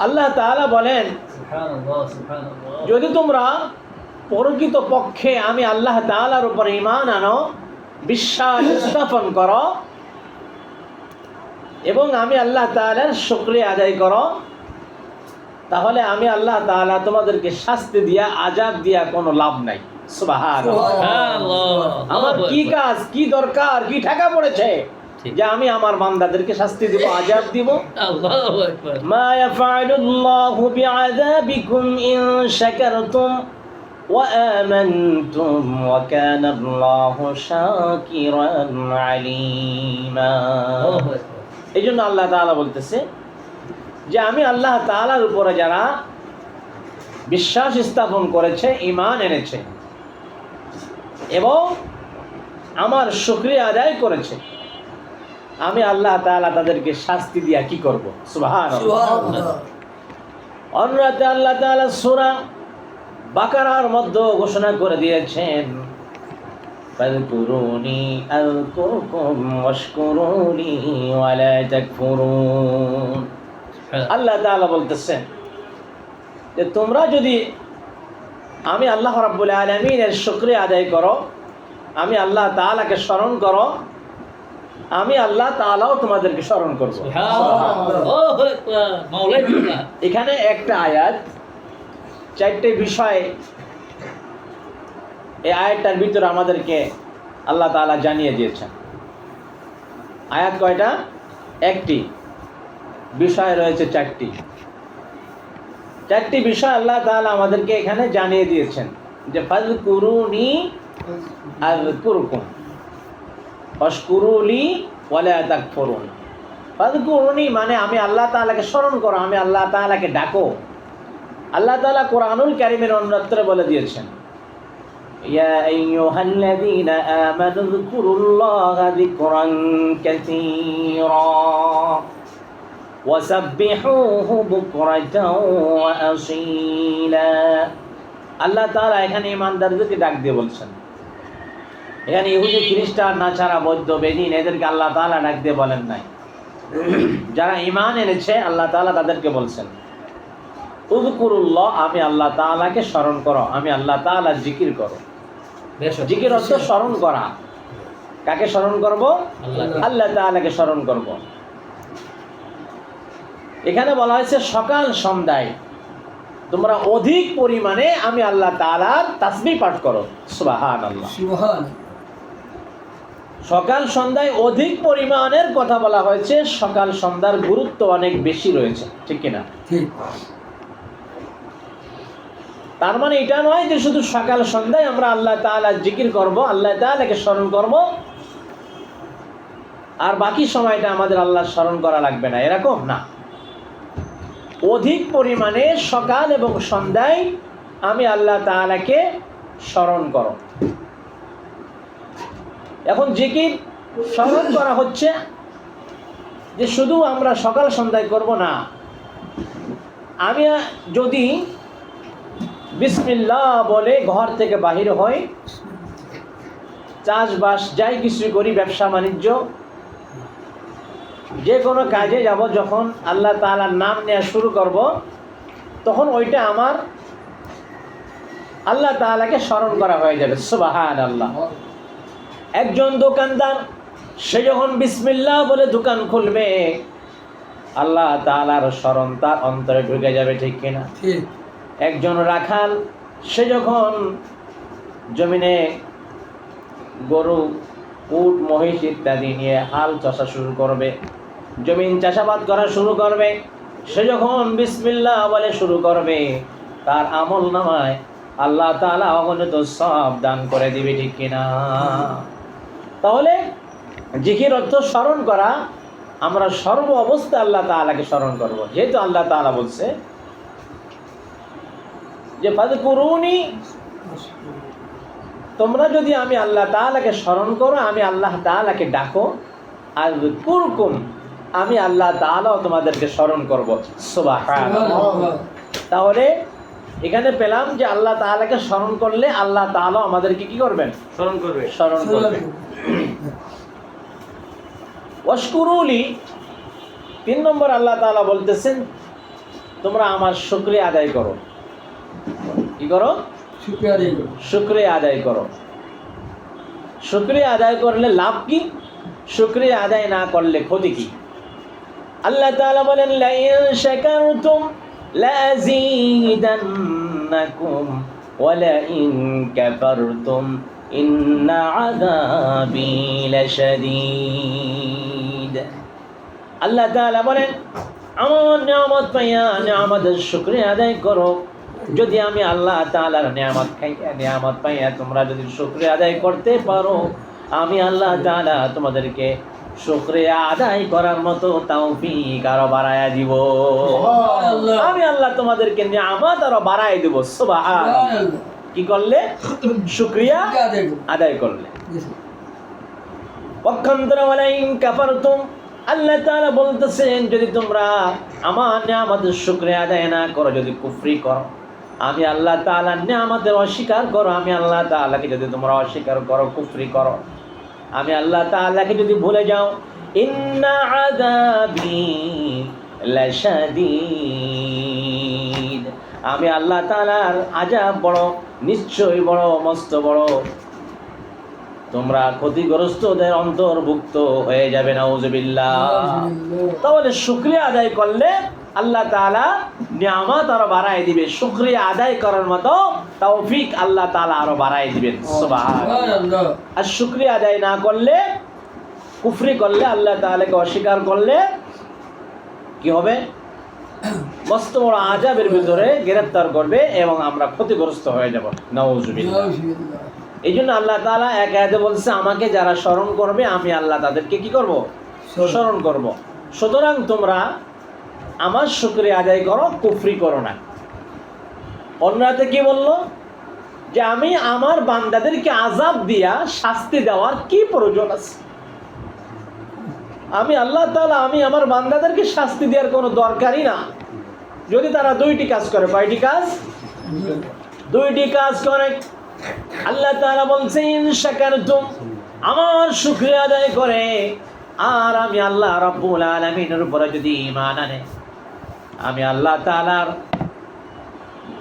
আল্লাহ তাআলা বলেন যদি তোমরা প্রকৃত পক্ষে আমি আল্লাহ তাআলার উপর ঈমান আনো বিশ্বাস স্থাপন করো এবং আমি আল্লাহ তাআলার শুকরিয়া আদায় করো তাহলে আমি আল্লাহ তাআলা তোমাদেরকে শাস্তি দিয়া আজাব দিয়া কোনো লাভ নাই। আমার কি কাজ কি দরকার কি ঠেকা পড়েছে। যে আমি আমার বান্দাদেরকে শাস্তি দিব আজাব দিব। আল্লাহু আকবার। এই জন্য আল্লাহ তাআলা বলতেছে যে আমি আল্লাহ তাআলার উপরে যারা বিশ্বাস স্থাপন করেছে ইমান এনেছে এবং আমার শুক্রিয়া আদায় করেছে আমি আল্লাহ তাআলা তাদেরকে শাস্তি দিয়া কি করব? সুবহানাল্লাহ। অন্যতে আল্লাহ তাআলা সূরা বাকারার মধ্যে ঘোষণা করে দিয়েছেন আযকুরকুম ওয়াশকুরুনি ওয়ালা তাকফুরুন। আল্লাহ তাআলা বলতেছেন যে তোমরা যদি আমি আল্লাহ রাব্বুল আলামিনের শুকরিয়া আদায় করো আমি আল্লাহ তাআলাকে স্মরণ করো আমি আল্লাহ তাআলাও তোমাদেরকে স্মরণ করব। এখানে একটা আয়াত চারটে বিষয় এই আয়াতটার ভিতরে আমাদেরকে আল্লাহ তাআলা জানিয়ে দিয়েছেন। আয়াত কয়টা? একটি। বিষয় রয়েছে চারটি। চারটি বিষয় আল্লাহ তাআলা আমাদেরকে এখানে জানিয়ে দিয়েছেন যে ফাজ কুরুনি আর কুরকুম অস্কুরুলি ওয়ালা তাকফুরুন। ফাদকুরুনি মানে আমি আল্লাহ তাআলাকে স্মরণ করো, আমি আল্লাহ তাআলাকে ডাকো। আল্লাহ তাআলা কোরআনুল কারীমের অন্যত্রে বলে দিয়েছেন, ইয়া আইয়ুহাল্লাযীনা আমানু যকুরুল্লাহা যিকরান আল্লাহ তাআলা এখানে ইমানদারদেরকে ডাক দিয়ে বলছেন। এখানে ইহুদি খ্রিস্টান নাছাড়া বৌদ্ধ বেদিন এদেরকে আল্লাহ তাআলা ডাক দিয়ে বলেন নাই। যারা ইমান এনেছে আল্লাহ তাআলা তাদেরকে বলছেন উযকুরুল্লাহ আমি আল্লাহ তাআলাকে স্মরণ করো আমি আল্লাহ তাআলা জিকির করো। জিকির অর্থ স্মরণ করা। কাকে স্মরণ করব? আল্লাহ আল্লাহ তাআলাকে স্মরণ করব। এখানে বলা হয়েছে সকাল সন্ধ্যায় তোমরা অধিক পরিমাণে আমি আল্লাহ তাআলার তাসবিহ পাঠ করো। সুবহানাল্লাহ। সকাল সন্ধ্যায় অধিক পরিমাণের কথা বলা হয়েছে। সকাল সন্ধ্যার গুরুত্ব অনেক বেশি রয়েছে। ঠিক কিনা? তার মানে এটা নয় যে শুধু সকাল সন্ধ্যায় আমরা আল্লাহ তাআলা জিকির করব আল্লাহ তাআলাকে স্মরণ করব। আর বাকি সময়টা আমাদের আল্লাহ স্মরণ করা লাগবে না। এরকম? না। অধিক পরিমাণে সকাল এবং সন্ধ্যায় আমি আল্লাহ তাআলাকে স্মরণ করো এখন জিকির স্মরণ করা হচ্ছে যে শুধু আমরা সকাল সন্ধ্যায় করব না। আমি যদি বিসমিল্লাহ বলে ঘর থেকে বাহির হই, চাষবাস যাই কিছু করি, ব্যবসা, বাণিজ্য, যে কোনো কাজে যাব যখন আল্লাহ তাআলার নাম নেওয়া শুরু করব, তখন ওইটা আমার আল্লাহ তাআলাকে স্মরণ করা হয়ে যাবে। সুবাহান আল্লাহ একজন দোকানদার সে যখন বিসমিল্লাহ বলে দোকান খুলবে আল্লাহ তাআলার স্মরণ তার অন্তরে ঢুকে যাবে ঠিক কিনা? একজন রাখাল সে যখন জমিনে গরু উট মহিষ ইত্যাদি নিয়ে হাল চাষা শুরু করবে জমিন চাষাবাদ করা শুরু করবে সে যখন বিসমিল্লাহ বলে শুরু করবে তার আমল নামায় আল্লাহ তাআলা অগণিত সব দান করে দিবে ঠিক কিনা? তাহলে জিকির অর্থ স্মরণ করা আমরা সর্ব অবস্থায় আল্লাহ তাআলাকে স্মরণ করব। যেহেতু আল্লাহ তাআলা বলছে যে ফাদকুরুনি তোমরা যদি আমি আল্লাহ তাআলাকে স্মরণ করো আমি আল্লাহ তাআলাকে ডাকো আর কুরকুম আমি আল্লাহ তাআলাও তোমাদেরকে স্মরণ করব। সুবহানাল্লাহ। তাহলে এখানে পেলাম যে আল্লাহ তাআলাকে স্মরণ করলে আল্লাহ তাআলাও আমাদেরকে কি করবেন? স্মরণ করবে। স্মরণ করবেন ওয়াশকুরুলি তিন নম্বর আল্লাহ তাআলা বলতেছেন তোমরা আমার শুক্রিয়া আদায় করো। কি করো? শুক্রিয়া আদায় করো। শুক্রিয়া আদায় করলে লাভ কি? শুক্রিয়া আদায় না করলে ক্ষতি কি? আল্লাহ তাআলা বলেন লাইন শাকারতুম লাযীদান্নাকুম ওয়া লাইন কাফারতুম ইন্না আযাবি লাশাদীদ। আল্লাহ তাআলা বলেন আমার নিয়ামত পাইয়া নিয়ামতের শুক্রিয়া আদায় করো যদি আমি আল্লাহ তাআলার নিয়ামত খাইয়া নিয়ামত পাইয়া তোমরা যদি শুক্রিয়া আদায় করতে পারো আমি আল্লাহ তাআলা তোমাদেরকে শুক্রিয়া আদায় করার মতো তৌফিক আরও বাড়ায়া দিব। আমি আল্লাহ তোমাদেরকে নিয়ামত আরও বাড়াই দিব সুবহানাল্লাহ। কি করলে শুক্রিয়া আদায় করলে Yes. বলে ওয়ালাইন কাফারতুম আল্লাহ তাআলা বলতেছেন, যদি তোমরা আমার নিয়ামতের শুকরিয়া আদায় না করো, যদি কুফরি করো, আমি আল্লাহ তাআলার নিয়ামতের অস্বীকার করো, আমি আল্লাহ তাআলাকে যদি তোমরা অস্বীকার করো, কুফরি করো, আমি আল্লাহ তাআলাকে যদি ভুলে যাও আমি আল্লাহ তালার আযাব বড়, নিশ্চয়ই বড়, মস্ত বড় তোমরা ক্ষতিগ্রস্তদের অন্তর্ভুক্ত হয়ে যাবে নাউজুবিল্লাহ। তাহলে শুক্রিয়া আদায় করলে আল্লাহ তাআলা নিয়ামত আরও বাড়ায় দিবে। শুক্রিয়া আদায় করার মতো তৌফিক আল্লাহ তাআলা আরও বাড়ায় দিবেন। আর শুক্রিয়া আদায় না করলে কুফরি করলে আল্লাহ তালাকে অস্বীকার করলে কি হবে? মস্ত বড় আজাবের ভিতরে গ্রেফতার করবে এবং আমরা ক্ষতিগ্রস্ত হয়ে যাব। নাউজুবিল্লাহ। এই জন্য আল্লাহ তালা এক আয়াতে বলছে আমাকে যারা স্মরণ করবে আমি আল্লাহ তাদেরকে কি করব? স্মরণ। করব। সুতরাং তোমরা আমার শুক্রিয়া আদায় করো কুফরি করো না। অন্যতে কি বলল? যে আমি আমার বান্দাদেরকে আজাব দিয়া শাস্তি দেওয়ার কি প্রয়োজন আছে? আমি আল্লাহ তালা আমি আমার বান্দাদেরকে শাস্তি দেওয়ার কোনো দরকারই না। যদি তারা দুইটি কাজ করে কয়টি কাজ? দুইটি কাজ করে। আল্লাহ তাআলা বলছেন শাকারতুম আমার শুকরিয়া আদায় করে আর আমি আল্লাহ রাব্বুল আলামিনের উপরে যদি ঈমান আনে। আমি আল্লাহ তাআলার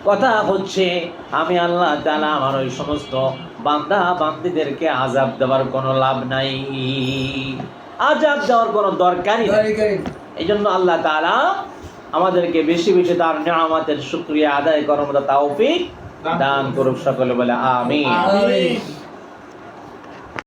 কথা হচ্ছে আমি আল্লাহ তাআলা আমার ওই সমস্ত বান্দা বান্দীদেরকে আযাব দেওয়ার কোনো লাভ নাই। আযাব দেওয়ার কোনো দরকারই। এই জন্য আল্লাহ তালা আমাদেরকে বেশি বেশি তার নিয়ামতের শুকরিয়া আদায় করার মতো তৌফিক দান করুক সকলে বলে আমি।